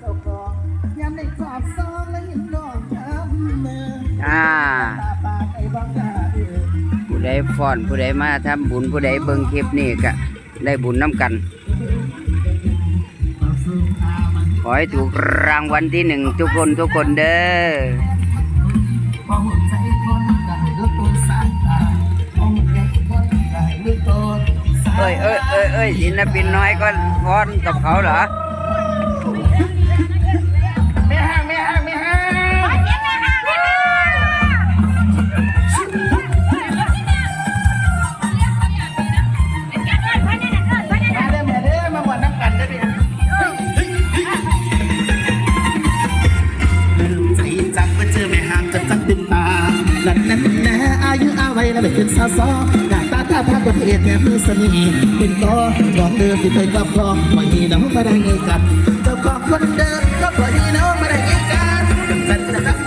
เจ้าของยามในกอดซองและยินดอกช้ำเมื่ออ่าตาปากไอ้บังกาเออผู้ใดฟ้อนผู้ใดมาทำบุญผู้ใดเบิ่งคลิปนี่ก็ได้บุญน้ำกัน ขอให้ถูกรางวัลที่หนึ่งทุกคนทุกคนเด้อเลือกตัวสายตาพอหัวใจคนกันเลือกตัวสาเอ้ยเอ้ยเอ้ยเอ้ยศิลปินน้อยก็ฟ้อนกับเขาเหรอ อายุอาวัยแล้วไปขึ้นซาซอหน้าตาท่าพักประเทศแม่มือสนีเป็นต่อรองเดิมที่เคยกับครองไว้น้องมาได้เงินกันเจ้าของคนเดิมก็ปล่อยให้น้องมาได้เงินกันกันนะครับ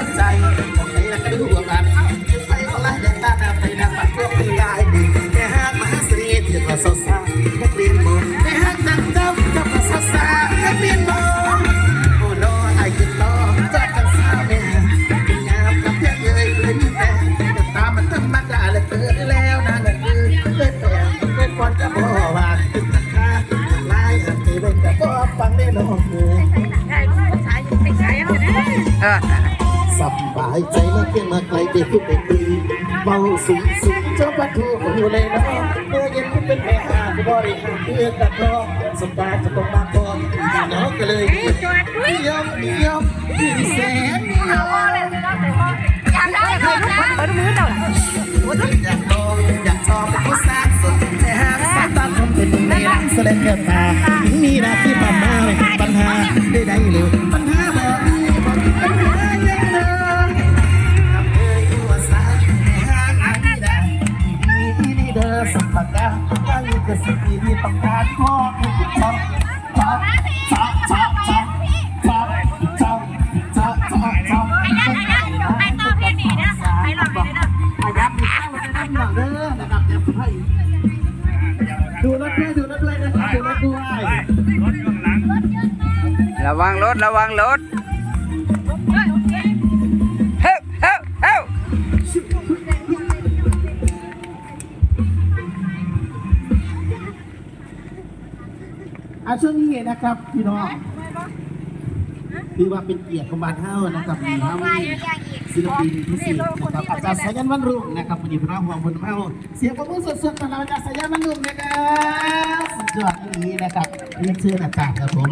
เป็นคนจะบอกว่าตึกตะคาลายหันไปเป็นกับพ่อฟังได้น้องเอ้ยเออสบายใจมาเพียงมาไกลเด็กทุกเด็กดีเบาสูงสูงเจ้าปะทูอยู่เลยนะเมื่อเย็นคุณเป็นแม่หาบริหารเพื่อนตัดรองสบายจะต้องมาก่อนน้องก็เลยนิยมนิยมที่แสน สดงเกิดมามีหน้าที่ปัญหาปัญหาได้ได้เร็วปัญหาแบบนี้ปัญหาอย่างเดิมเอ้ยตัวสายหางอันนี้ได้ที่นี่เด้อสัมผัสกันตั้งอยู่กับสิ่งที่ต้องการขอชอบชอบชอบชอบชอบชอบชอบชอบชอบชอบอายับมีข้าวเลยนะด้านหลังเด้อนะครับเดี๋ยวให้ ระวังรถระวังรถเฮ้ยเฮ้ยเฮ้ยอาช่วงนี้นะครับพี่น้องคือว่าเป็นเกียรติของบ้านเฮานะครับมีเฮามีศิลปินพิเศษนะครับอาจารย์สายันวันรุ่งนะครับวันนี้พระห่วงบนเฮาเสียงปรบมือสดๆของเราอาจารย์สายันวันรุ่งนะครับสุดยอดอย่างนี้นะครับเรียนเชิญอาจารย์ครับผม